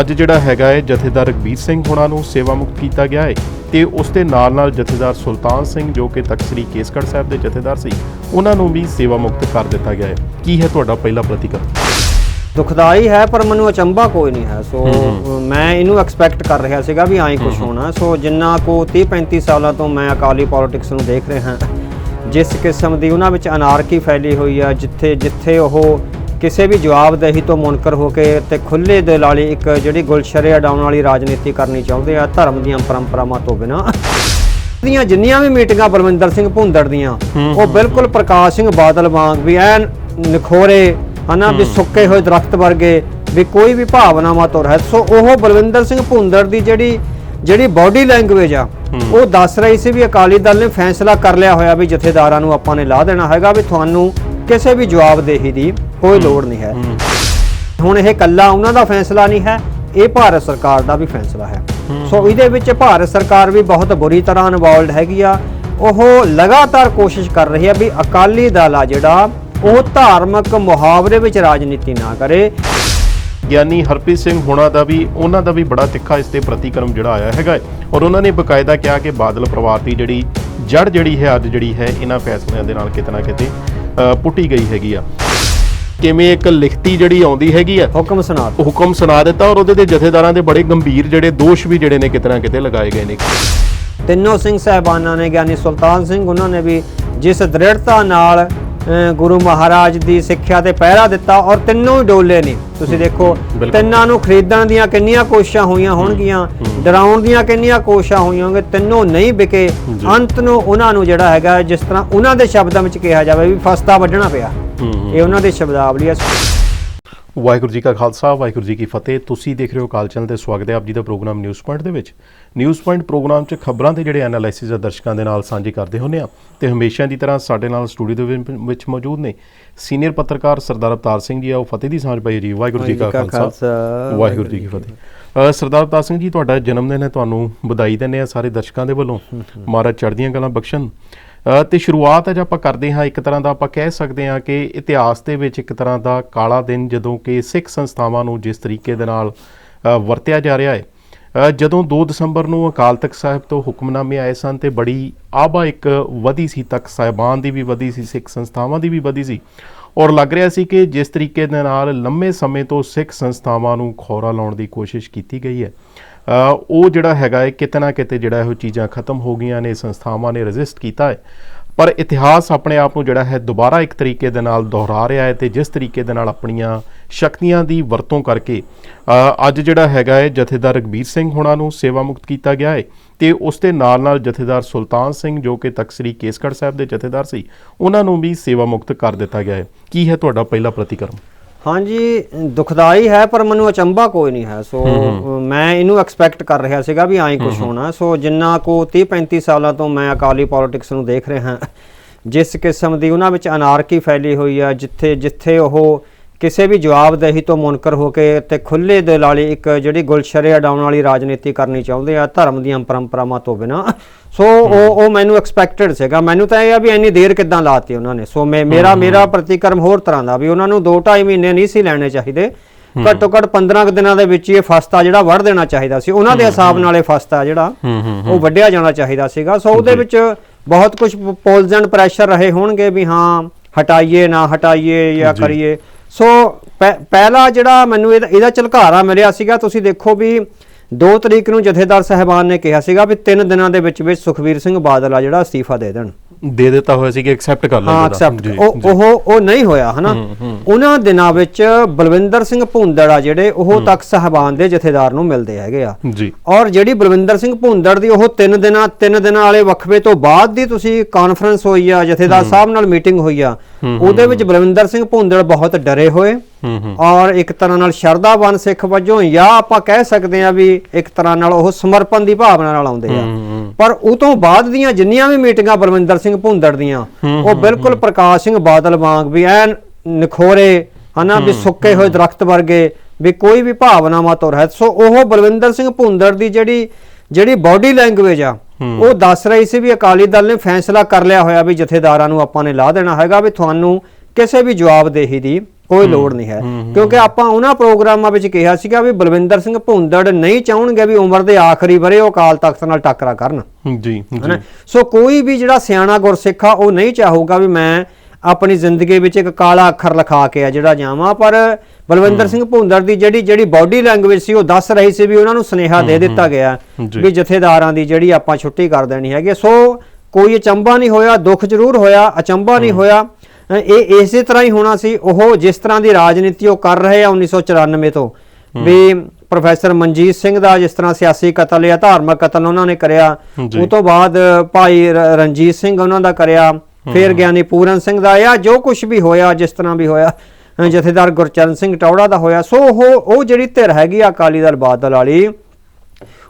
ਅੱਜ ਜਿਹੜਾ ਹੈਗਾ ਹੈ ਜਥੇਦਾਰ ਰਗਬੀਰ ਸਿੰਘ ਹੋਣਾ ਨੂੰ ਸੇਵਾ ਮੁਕਤ ਕੀਤਾ ਗਿਆ ਹੈ ਤੇ ਉਸ ਦੇ ਨਾਲ ਨਾਲ ਜਥੇਦਾਰ ਸੁਲਤਾਨ ਸਿੰਘ ਜੋ ਕਿ ਤਖਤ ਸ੍ਰੀ ਕੇਸਗੜ੍ਹ ਸਾਹਿਬ ਦੇ ਜਥੇਦਾਰ ਸੀ ਉਹਨਾਂ ਨੂੰ ਵੀ ਸੇਵਾ ਮੁਕਤ ਕਰ ਦਿੱਤਾ ਗਿਆ ਹੈ ਕੀ ਹੈ ਤੁਹਾਡਾ ਪਹਿਲਾ ਪ੍ਰਤੀਕਰਮ? ਦੁਖਦਾਈ ਹੈ ਪਰ ਮੈਨੂੰ ਅਚੰਭਾ ਕੋਈ ਨਹੀਂ ਹੈ। ਸੋ ਮੈਂ ਇਹਨੂੰ ਐਕਸਪੈਕਟ ਕਰ ਰਿਹਾ ਸੀਗਾ ਵੀ ਐਂ ਕੁਝ ਹੋਣਾ। ਸੋ ਜਿੰਨਾ ਕੋ 30 35 ਸਾਲਾਂ ਤੋਂ ਮੈਂ ਅਕਾਲੀ ਪੋਲਿਟਿਕਸ ਨੂੰ ਦੇਖ ਰਿਹਾ ਜਿਸ ਕਿਸਮ ਦੀ ਉਹਨਾਂ ਵਿੱਚ ਅਨਾਰਕੀ ਫੈਲੀ ਹੋਈ ਆ ਜਿੱਥੇ ਜਿੱਥੇ ਉਹ ਕਿਸੇ ਵੀ ਜਵਾਬਦੇਹੀ ਤੋਂ ਮੁਨਕਰ ਹੋ ਕੇ ਤੇ ਖੁੱਲੇ ਦਿਲ ਵਾਲੀ ਇੱਕ ਜਿਹੜੀ ਗੁਲਸ਼ਰੇ ਉਡਾਉਣ ਵਾਲੀ ਰਾਜਨੀਤੀ ਕਰਨੀ ਚਾਹੁੰਦੇ ਆ ਧਰਮ ਦੀਆਂ ਪਰੰਪਰਾਵਾਂ ਤੋਂ ਬਿਨਾਂ। ਦੀਆਂ ਜਿੰਨੀਆਂ ਵੀ ਮੀਟਿੰਗਾਂ ਬਲਵਿੰਦਰ ਸਿੰਘ ਭੁੰਦੜ ਦੀਆਂ ਉਹ ਬਿਲਕੁਲ ਪ੍ਰਕਾਸ਼ ਸਿੰਘ ਬਾਦਲ ਵਾਂਗ ਵੀ ਐਨ ਨਿਖੋਰੇ ਹਨਾ ਵੀ ਸੁੱਕੇ ਹੋਏ ਦਰਖਤ ਵਰਗੇ ਵੀ ਕੋਈ ਵੀ ਭਾਵਨਾਵਾਂ ਤੋਂ ਰਹਿਤ। ਸੋ ਉਹ ਬਲਵਿੰਦਰ ਸਿੰਘ ਭੁੰਦੜ ਦੀ ਜਿਹੜੀ ਜਿਹੜੀ ਬਾਡੀ ਲੈਂਗੁਏਜ ਆ ਉਹ ਦੱਸ ਰਹੀ ਸੀ ਵੀ ਅਕਾਲੀ ਦਲ ਨੇ ਫੈਸਲਾ ਕਰ ਲਿਆ ਹੋਇਆ ਵੀ ਜਥੇਦਾਰਾਂ ਨੂੰ ਆਪਾਂ ਨੇ ਲਾ ਦੇਣਾ ਹੈਗਾ ਵੀ ਤੁਹਾਨੂੰ ਕਿਸੇ ਵੀ ਜਵਾਬਦੇਹੀ ਦੀ ਕੋਈ ਲੋੜ ਨਹੀਂ ਹੈ। ਹੁਣ ਇਹ ਕੱਲਾ ਉਹਨਾਂ ਦਾ ਫੈਸਲਾ ਨਹੀਂ ਹੈ ਇਹ ਭਾਰਤ ਸਰਕਾਰ ਦਾ ਵੀ ਫੈਸਲਾ ਹੈ। ਸੋ ਇਹਦੇ ਵਿੱਚ ਭਾਰਤ ਸਰਕਾਰ ਵੀ ਬਹੁਤ ਬੁਰੀ ਤਰ੍ਹਾਂ ਇਨਵੋਲਡ ਹੈਗੀ ਆ। ਉਹ ਲਗਾਤਾਰ ਕੋਸ਼ਿਸ਼ ਕਰ ਰਹੀ ਹੈ ਵੀ ਅਕਾਲੀ ਦਲ ਆ ਜਿਹੜਾ ਉਹ ਧਾਰਮਿਕ ਮੁਹਾਵਰੇ ਵਿੱਚ ਰਾਜਨੀਤੀ ਨਾ ਕਰੇ। ਗਿਆਨੀ ਹਰਪ੍ਰੀਤ ਸਿੰਘ ਹੋਣਾ ਦਾ ਵੀ ਉਹਨਾਂ ਦਾ ਵੀ ਬੜਾ ਤਿੱਖਾ ਇਸ ਤੇ ਪ੍ਰਤੀਕਰਮ ਜਿਹੜਾ ਆਇਆ ਹੈਗਾ ਔਰ ਉਹਨਾਂ ਨੇ ਬਕਾਇਦਾ ਕਿਹਾ ਕਿ ਬਾਦਲ ਪਰਿਵਾਰ ਦੀ ਜਿਹੜੀ ਜੜ ਜਿਹੜੀ ਹੈ ਅੱਜ ਜਿਹੜੀ ਹੈ ਇਹਨਾਂ ਫੈਸਲਿਆਂ ਦੇ ਨਾਲ ਕਿਤੇ ਨਾ ਕਿਤੇ ਪੁੱਟੀ ਗਈ ਹੈਗੀ ਆ। ਕਿਵੇਂ ਇੱਕ ਲਿਖਤੀ ਜਿਹੜੀ ਆਉਂਦੀ ਹੈਗੀ ਆ ਹੁਕਮ ਸੁਣਾ। ਹੁਕਮ ਸੁਣਾ ਦਿੱਤਾ ਔਰ ਉਹਦੇ ਤੇ ਜਥੇਦਾਰਾਂ ਦੇ ਬੜੇ ਗੰਭੀਰ ਜਿਹੜੇ ਦੋਸ਼ ਵੀ ਜਿਹੜੇ ਨੇ ਕਿਤੇ ਨਾ ਕਿਤੇ ਲਗਾਏ ਗਏ ਨੇ ਤਿੰਨੋਂ ਸਿੰਘ ਸਾਹਿਬਾਨਾਂ ਨੇ ਗਿਆਨੀ ਸੁਲਤਾਨ ਸਿੰਘ ਉਹਨਾਂ ਨੇ ਵੀ ਜਿਸ ਦ੍ਰਿੜਤਾ ਨਾਲ ਗੁਰੂ ਮਹਾਰਾਜ ਦੀ ਸਿੱਖਿਆ ਤੇ ਪਹਿਰਾ ਦਿੱਤਾ ਔਰ ਤਿੰਨੋਂ ਹੀ ਡੋਲੇ ਨੇ। ਤੁਸੀਂ ਦੇਖੋ। ਤਿੰਨਾਂ ਨੂੰ ਖਰੀਦਣ ਦੀਆਂ ਕਿੰਨੀਆਂ ਕੋਸ਼ਿਸ਼ਾਂ ਹੋਈਆਂ ਹੋਣਗੀਆਂ ਡਰਾਉਣ ਦੀਆਂ ਕਿੰਨੀਆਂ ਕੋਸ਼ਿਸ਼ਾਂ ਹੋਈਆਂ ਹੋਣਗੀਆਂ ਤਿੰਨੋਂ ਨਹੀਂ ਵਿਕੇ। ਅੰਤ ਨੂੰ ਉਹਨਾਂ ਨੂੰ ਜਿਹੜਾ ਹੈਗਾ ਜਿਸ ਤਰ੍ਹਾਂ ਉਹਨਾਂ ਦੇ ਸ਼ਬਦਾਂ ਵਿੱਚ ਕਿਹਾ ਜਾਵੇ ਵੀ ਫਸਤਾ ਵੱਢਣਾ ਪਿਆ। ਇਹ ਉਹਨਾਂ ਦੀ ਸ਼ਬਦਾਵਲੀ ਹੈ ਵਾਹਿਗੁਰੂ ਜੀ ਕਾ ਖਾਲਸਾ ਵਾਹਿਗੁਰੂ ਜੀ ਕੀ ਫਤਿਹ। ਤੁਸੀਂ ਦੇਖ ਰਹੇ ਹੋ ਕਾਲ ਚੈਨਲ ਤੇ ਸਵਾਗਤ ਹੈ ਆਪ ਜੀ ਦਾ ਪ੍ਰੋਗਰਾਮ ਨਿਊਜ਼ ਪੁਆਇੰਟ ਦੇ ਵਿੱਚ। ਨਿਊਜ਼ ਪੁਆਇੰਟ ਪ੍ਰੋਗਰਾਮ 'ਚ ਖਬਰਾਂ ਤੇ ਜਿਹੜੇ ਐਨਾਲਿਸਿਸ ਆ ਦਰਸ਼ਕਾਂ ਦੇ ਨਾਲ ਸਾਂਝੇ ਕਰਦੇ ਹੁੰਦੇ ਆ ਤੇ ਹਮੇਸ਼ਾ ਦੀ ਤਰ੍ਹਾਂ ਸਾਡੇ ਨਾਲ ਸਟੂਡੀਓ ਦੇ ਵਿੱਚ- ਮੌਜੂਦ ਨੇ ਸੀਨੀਅਰ ਪੱਤਰਕਾਰ ਸਰਦਾਰ ਅਵਤਾਰ ਸਿੰਘ ਜੀ ਆਓ ਫਤਿਹ ਦੀ ਸਾਂਝ ਪਾਈ ਜੀ। ਵਾਹਿਗੁਰੂ ਜੀ ਕਾ ਖਾਲਸਾ। ਵਾਹਿਗੁਰੂ ਜੀ ਕੀ ਫਤਿਹ। ਸਰਦਾਰ ਅਵਤਾਰ ਸਿੰਘ ਜੀ ਤੁਹਾਡਾ ਜਨਮ ਦਿਨ ਹੈ ਤੁਹਾਨੂੰ ਵਧਾਈ ਦਿੰਦੇ ਆ ਸਾਰੇ ਦਰਸ਼ਕਾਂ ਦੇ ਵੱਲੋਂ। ਮਹਾਰਾਜ ਚੜ੍ਹਦੀਆਂ ਕਲਾਂ ਬਖਸ਼ਣ। ਤੇ ਸ਼ੁਰੂਆਤ ਅੱਜ ਆਪਾਂ ਕਰਦੇ ਹਾਂ ਇੱਕ ਤਰ੍ਹਾਂ ਦਾ ਆਪਾਂ ਕਹਿ ਸਕਦੇ ਹਾਂ ਕਿ ਇਤਿਹਾਸ ਦੇ ਵਿੱਚ ਇੱਕ ਤਰ੍ਹਾਂ ਦਾ ਕਾਲਾ ਦਿਨ ਜਦੋਂ ਕਿ ਸਿੱਖ ਸੰਸਥਾਵਾਂ ਨੂੰ ਜਿਸ ਤਰੀਕੇ ਦੇ ਨਾਲ ਵਰਤਿਆ ਜਾ ਰਿਹਾ ਹੈ। ਜਦੋਂ 2 ਦਸੰਬਰ ਨੂੰ ਅਕਾਲ ਤਖਤ ਸਾਹਿਬ ਤੋਂ ਹੁਕਮਨਾਮੇ ਆਏ ਸਨ ਤੇ ਬੜੀ ਆਬਾ ਇੱਕ ਵਧੀ ਸੀ ਤੱਕ ਸਾਹਿਬਾਨ ਦੀ ਵੀ ਵਧੀ ਸੀ, ਸਿੱਖ ਸੰਸਥਾਵਾਂ ਦੀ ਵੀ ਵਧੀ ਸੀ, ਔਰ ਲੱਗ ਰਿਹਾ ਸੀ ਕਿ ਜਿਸ ਤਰੀਕੇ ਦੇ ਨਾਲ ਲੰਮੇ ਸਮੇਂ ਤੋਂ ਸਿੱਖ ਸੰਸਥਾਵਾਂ ਨੂੰ ਖੌਰਾ ਲਾਉਣ ਦੀ ਕੋਸ਼ਿਸ਼ ਕੀਤੀ ਗਈ ਹੈ। ਉਹ ਜਿਹੜਾ ਹੈਗਾ ਹੈ, ਕਿਤੇ ਨਾ ਕਿਤੇ ਜਿਹੜਾ ਇਹੋ ਚੀਜ਼ਾਂ ਖਤਮ ਹੋ ਗਈਆਂ ਨੇ, ਸੰਸਥਾਵਾਂ ਨੇ ਰੈਜ਼ਿਸਟ ਕੀਤਾ ਹੈ। ਪਰ ਇਤਿਹਾਸ ਆਪਣੇ ਆਪ ਨੂੰ ਜਿਹੜਾ ਹੈ ਦੁਬਾਰਾ ਇੱਕ ਤਰੀਕੇ ਦੇ ਨਾਲ ਦੁਹਰਾ ਰਿਹਾ ਹੈ ਤੇ ਜਿਸ ਤਰੀਕੇ ਦੇ ਨਾਲ ਆਪਣੀਆਂ ਸ਼ਕਤੀਆਂ ਦੀ ਵਰਤੋਂ ਕਰਕੇ ਅੱਜ ਜਿਹੜਾ ਹੈਗਾ ਹੈ, ਜਥੇਦਾਰ ਰਗਬੀਰ ਸਿੰਘ ਹੋਣਾ ਨੂੰ ਸੇਵਾ ਮੁਕਤ ਕੀਤਾ ਗਿਆ ਹੈ ਤੇ ਉਸ ਦੇ ਨਾਲ ਨਾਲ ਜਥੇਦਾਰ ਸੁਲਤਾਨ ਸਿੰਘ ਜੋ ਕਿ ਤਖਤ ਸ੍ਰੀ ਕੇਸਗੜ੍ਹ ਸਾਹਿਬ ਦੇ ਜਥੇਦਾਰ ਸੀ, ਉਹਨਾਂ ਨੂੰ ਵੀ ਸੇਵਾ ਮੁਕਤ ਕਰ ਦਿੱਤਾ ਗਿਆ ਹੈ। ਕੀ ਹੈ ਤੁਹਾਡਾ ਪਹਿਲਾ ਪ੍ਰਤੀਕਰਮ? ਹਾਂਜੀ ਦੁਖਦਾਈ ਹੈ ਪਰ ਮੈਨੂੰ ਅਚੰਭਾ ਕੋਈ ਨਹੀਂ ਹੈ। ਸੋ ਮੈਂ ਇਹਨੂੰ ਐਕਸਪੈਕਟ ਕਰ ਰਿਹਾ ਸੀਗਾ ਵੀ ਐਂ ਕੁਝ ਹੋਣਾ। ਸੋ ਜਿੰਨਾ ਕੋ 30 35 ਸਾਲਾਂ ਤੋਂ ਮੈਂ ਅਕਾਲੀ ਪੋਲਿਟਿਕਸ ਨੂੰ ਦੇਖ ਰਿਹਾ ਜਿਸ ਕਿਸਮ ਦੀ ਉਹਨਾਂ ਵਿੱਚ ਅਨਾਰਕੀ ਫੈਲੀ ਹੋਈ ਆ ਜਿੱਥੇ ਜਿੱਥੇ ਉਹ ਕਿਸੇ ਵੀ ਜਵਾਬਦੇਹੀ ਤੋਂ ਮੁਨਕਰ ਹੋ ਕੇ ਤੇ ਖੁੱਲੇ ਦਿਲ ਵਾਲੀ ਇੱਕ ਜਿਹੜੀ ਗੁਲਸ਼ਰੇ ਉਡਾਉਣ ਵਾਲੀ ਰਾਜਨੀਤੀ ਕਰਨੀ ਚਾਹੁੰਦੇ ਆ ਧਰਮ ਦੀਆਂ ਪਰੰਪਰਾਵਾਂ ਤੋਂ ਬਿਨਾਂ। ਸੋ ਉਹ ਉਹ ਮੈਨੂੰ ਐਕਸਪੈਕਟਡ ਸੀਗਾ। ਮੈਨੂੰ ਤਾਂ ਇਹ ਆ ਵੀ ਇੰਨੀ ਦੇਰ ਕਿੱਦਾਂ ਲਾਤੀ ਉਹਨਾਂ ਨੇ। ਸੋ ਮੈਂ ਮੇਰਾ ਮੇਰਾ ਪ੍ਰਤੀਕਰਮ ਹੋਰ ਤਰ੍ਹਾਂ ਦਾ ਵੀ ਉਹਨਾਂ ਨੂੰ 2.5 ਮਹੀਨੇ ਨਹੀਂ ਸੀ ਲੈਣੇ ਚਾਹੀਦੇ। ਘੱਟੋ ਘੱਟ 15 ਕੁ ਦਿਨਾਂ ਦੇ ਵਿੱਚ ਇਹ ਫਸਤਾ ਜਿਹੜਾ ਵੜ ਦੇਣਾ ਚਾਹੀਦਾ ਸੀ। ਉਹਨਾਂ ਦੇ ਹਿਸਾਬ ਨਾਲ ਇਹ ਫਸਤਾ ਜਿਹੜਾ ਉਹ ਵੱਢਿਆ ਜਾਣਾ ਚਾਹੀਦਾ ਸੀਗਾ। ਸੋ ਉਹਦੇ ਵਿੱਚ ਬਹੁਤ ਕੁਝ ਪੋਲਸ ਐਂਡ ਪ੍ਰੈਸ਼ਰ ਰਹੇ ਹੋਣਗੇ ਵੀ ਹਾਂ ਹਟਾਈਏ ਨਾ ਹਟਾਈਏ ਜੀ। ਕਰੀਏ। ਸੋ ਪਹਿ- ਪਹਿਲਾ ਜਿਹੜਾ ਮੈਨੂੰ ਇਹਦਾ ਇਹਦਾ ਝਲਕਾਰਾ ਮਿਲਿਆ ਸੀਗਾ, ਤੁਸੀਂ ਦੇਖੋ ਵੀ 2 ਤਰੀਕ ਨੂੰ ਜਥੇਦਾਰ ਸਾਹਿਬਾਨ ਨੇ ਕਿਹਾ ਸੀਗਾ ਵੀ 3 ਦਿਨਾਂ ਦੇ ਵਿੱਚ ਵਿੱਚ ਸੁਖਵੀਰ ਸਿੰਘ ਬਾਦਲ ਆ ਜਿਹੜਾ ਅਸਤੀਫਾ ਦੇ ਦੇਣ। ਦੇ ਦਿੱਤਾ ਹੋਇਆ ਸੀ ਕਿ ਐਕਸੈਪਟ ਕਰ ਲਿਆ ਹਾਂ। ਐਕਸੈਪਟ ਉਹ। ਉਹ ਉਹ ਨਹੀਂ ਹੋਇਆ ਹਨਾ? ਉਹਨਾਂ ਦਿਨਾਂ ਵਿੱਚ ਬਲਵਿੰਦਰ ਸਿੰਘ ਭੁੰਦੜ ਆ ਜਿਹੜੇ ਉਹ ਤਖਤ ਸਾਹਿਬਾਨ ਦੇ ਜਥੇਦਾਰ ਨੂੰ ਮਿਲਦੇ ਹੈਗੇ ਆ। ਜੀ। ਔਰ ਜਿਹੜੀ ਬਲਵਿੰਦਰ ਸਿੰਘ ਭੁੰਦੜ ਦੀ ਉਹ ਤਿੰਨ ਦਿਨਾਂ ਤਿੰਨ ਦਿਨਾਂ ਵਾਲੇ ਵਕਫੇ ਤੋਂ ਬਾਅਦ ਦੀ ਤੁਸੀਂ ਕਾਨਫਰੰਸ ਹੋਈ ਆ ਜਥੇਦਾਰ ਸਾਹਿਬ ਨਾਲ ਮੀਟਿੰਗ ਹੋਈ ਆ ਉਹਦੇ ਵਿੱਚ ਬਲਵਿੰਦਰ ਸਿੰਘ ਭੁੰਦੜ ਬਹੁਤ ਡਰੇ ਹੋਏ। ਔਰ ਇੱਕ ਤਰ੍ਹਾਂ ਨਾਲ ਸ਼ਰਧਾਵਾਨ ਸਿੱਖ ਵਜੋਂ ਜਾਂ ਆਪਾਂ ਕਹਿ ਸਕਦੇ ਆ ਵੀ ਇੱਕ ਤਰ੍ਹਾਂ ਨਾਲ ਉਹ ਸਮਰਪਣ ਦੀ ਭਾਵਨਾ ਨਾਲ ਆਉਂਦੇ ਆ। ਪਰ ਉਹ ਤੋਂ ਬਾਅਦ ਦੀਆਂ ਜਿੰਨੀਆਂ ਵੀ ਮੀਟਿੰਗਾਂ ਬਲਵਿੰਦਰ ਸਿੰਘ ਭੁੰਦੜ ਦੀਆਂ ਉਹ ਬਿਲਕੁਲ ਪ੍ਰਕਾਸ਼ ਸਿੰਘ ਬਾਦਲ ਵਾਂਗ ਵੀ ਐਨ ਨਿਖੋਰੇ ਹਨਾ ਵੀ ਸੁੱਕੇ ਹੋਏ ਦਰਖਤ ਵਰਗੇ ਵੀ ਕੋਈ ਵੀ ਭਾਵਨਾਵਾਂ ਤੋਂ ਰਹਿਤ ਸੋ ਉਹ ਬਲਵਿੰਦਰ ਸਿੰਘ ਭੁੰਦੜ ਦੀ ਜਿਹੜੀ ਜਿਹੜੀ ਬਾਡੀ ਲੈਂਗੁਏਜ ਆ ਉਹ ਦੱਸ ਰਹੀ ਸੀ ਵੀ ਅਕਾਲੀ ਦਲ ਨੇ ਫੈਸਲਾ ਕਰ ਲਿਆ ਹੋਇਆ ਵੀ ਜਥੇਦਾਰਾਂ ਨੂੰ ਆਪਾਂ ਨੇ ਲਾ ਦੇਣਾ ਹੈਗਾ ਵੀ ਤੁਹਾਨੂੰ ਕਿਸੇ ਵੀ ਜਵਾਬਦੇਹੀ ਦੀ ਕੋਈ ਲੋੜ ਨਹੀਂ ਹੈ। ਕਿਉਂਕਿ ਆਪਾਂ ਉਹਨਾਂ ਪ੍ਰੋਗਰਾਮਾਂ ਵਿੱਚ ਕਿਹਾ ਸੀਗਾ ਵੀ ਬਲਵਿੰਦਰ ਸਿੰਘ ਭੁੰਦੜ ਨਹੀਂ ਚਾਹਣਗੇ ਵੀ ਉਮਰ ਦੇ ਆਖਰੀ ਬਰੇ ਉਹ ਅਕਾਲ ਤਖਤ ਨਾਲ ਟੱਕਰਾ ਕਰਨ। ਜੀ ਸੋ ਕੋਈ ਵੀ ਜਿਹੜਾ ਸਿਆਣਾ ਗੁਰਸਿੱਖ ਆ ਉਹ ਨਹੀਂ ਚਾਹੂਗਾ ਵੀ ਮੈਂ ਆਪਣੀ ਜ਼ਿੰਦਗੀ ਵਿੱਚ ਇੱਕ ਕਾਲਾ ਅੱਖਰ ਲਿਖਾ ਕੇ ਆ ਜਿਹੜਾ ਜਾਵਾਂ। ਪਰ ਬਲਵਿੰਦਰ ਸਿੰਘ ਭੁੰਦੜ ਦੀ ਜਿਹੜੀ ਜਿਹੜੀ ਬਾਡੀ ਲੈਂਗੁਏਜ ਸੀ ਉਹ ਦੱਸ ਰਹੀ ਸੀ ਵੀ ਉਹਨਾਂ ਨੂੰ ਸੁਨੇਹਾ ਦੇ ਦਿੱਤਾ ਗਿਆ। ਵੀ ਜਥੇਦਾਰਾਂ ਦੀ ਜਿਹੜੀ ਆਪਾਂ ਛੁੱਟੀ ਕਰ ਦੇਣੀ ਹੈਗੀ। ਸੋ ਕੋਈ ਅਚੰਭਾ ਨਹੀਂ ਹੋਇਆ ਦੁੱਖ ਜ਼ਰੂਰ ਹੋਇਆ ਅਚੰਭਾ ਨਹੀਂ ਹੋਇਆ। ਇਹ ਇਸੇ ਤਰ੍ਹਾਂ ਹੀ ਹੋਣਾ ਸੀ। ਉਹ ਜਿਸ ਤਰ੍ਹਾਂ ਦੀ ਰਾਜਨੀਤੀ ਉਹ ਕਰ ਰਹੇ ਆ 1994 ਤੋਂ। ਵੀ ਪ੍ਰੋਫੈਸਰ ਮਨਜੀਤ ਸਿੰਘ ਦਾ ਜਿਸ ਤਰ੍ਹਾਂ ਸਿਆਸੀ ਕਤਲ ਜਾਂ ਧਾਰਮਿਕ ਕਤਲ ਉਹਨਾਂ ਨੇ ਕਰਿਆ। ਉਹ ਤੋਂ ਬਾਅਦ ਭਾਈ ਰਣਜੀਤ ਸਿੰਘ ਉਹਨਾਂ ਦਾ ਕਰਿਆ ਫਿਰ ਗਿਆਨੀ ਪੂਰਨ ਸਿੰਘ ਦਾ ਜਾਂ ਜੋ ਕੁਝ ਵੀ ਹੋਇਆ ਜਿਸ ਤਰ੍ਹਾਂ ਵੀ ਹੋਇਆ ਜਥੇਦਾਰ ਗੁਰਚਰਨ ਸਿੰਘ ਟੌੜਾ ਦਾ ਹੋਇਆ। ਸੋ ਉਹ ਉਹ ਜਿਹੜੀ ਧਿਰ ਹੈਗੀ ਆ ਅਕਾਲੀ ਦਲ ਬਾਦਲ ਵਾਲੀ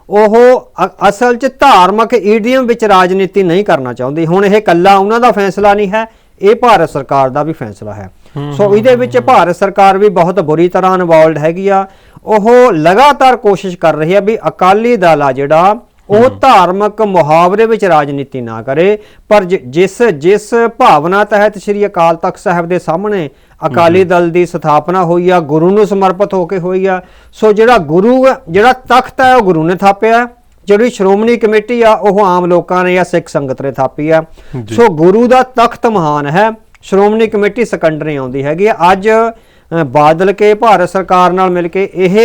ਉਹ ਅਸਲ 'ਚ ਧਾਰਮਿਕ ਈਡੀਅਮ ਵਿੱਚ ਰਾਜਨੀਤੀ ਨਹੀਂ ਕਰਨਾ ਚਾਹੁੰਦੀ। ਹੁਣ ਇਹ ਕੱਲਾ ਉਹਨਾਂ ਦਾ ਫੈਸਲਾ ਨਹੀਂ ਹੈ ਇਹ ਭਾਰਤ ਸਰਕਾਰ ਦਾ ਵੀ ਫੈਸਲਾ ਹੈ। ਸੋ ਇਹਦੇ ਵਿੱਚ ਭਾਰਤ ਸਰਕਾਰ ਵੀ ਬਹੁਤ ਬੁਰੀ ਤਰ੍ਹਾਂ ਇਨਵੋਲਡ ਹੈਗੀ ਆ। ਉਹ ਲਗਾਤਾਰ ਕੋਸ਼ਿਸ਼ ਕਰ ਰਹੀ ਹੈ ਵੀ ਅਕਾਲੀ ਦਲ ਆ ਜਿਹੜਾ ਉਹ ਧਾਰਮਿਕ ਮੁਹਾਵਰੇ ਵਿੱਚ ਰਾਜਨੀਤੀ ਨਾ ਕਰੇ। ਪਰ ਜਿਸ ਜਿਸ ਭਾਵਨਾ ਤਹਿਤ ਸ੍ਰੀ ਅਕਾਲ ਤਖਤ ਸਾਹਿਬ ਦੇ ਸਾਹਮਣੇ ਅਕਾਲੀ ਦਲ ਦੀ ਸਥਾਪਨਾ ਹੋਈ ਆ ਗੁਰੂ ਨੂੰ ਸਮਰਪਿਤ ਹੋ ਕੇ ਹੋਈ ਆ। ਸੋ ਜਿਹੜਾ ਗੁਰੂ ਜਿਹੜਾ ਤਖਤ ਹੈ ਉਹ ਗੁਰੂ ਨੇ ਥਾਪਿਆ। ਜਿਹੜੀ ਸ਼੍ਰੋਮਣੀ ਕਮੇਟੀ ਆ ਉਹ ਆਮ ਲੋਕਾਂ ਨੇ ਜਾਂ ਸਿੱਖ ਸੰਗਤ ਨੇ ਥਾਪੀ ਆ। ਸੋ ਗੁਰੂ ਦਾ ਤਖਤ ਮਹਾਨ ਹੈ ਸ਼੍ਰੋਮਣੀ ਕਮੇਟੀ ਸੈਕੰਡਰੀ ਆਉਂਦੀ ਹੈਗੀ। ਅੱਜ ਬਾਦਲ ਕੇ ਭਾਰਤ ਸਰਕਾਰ ਨਾਲ ਮਿਲ ਕੇ ਇਹ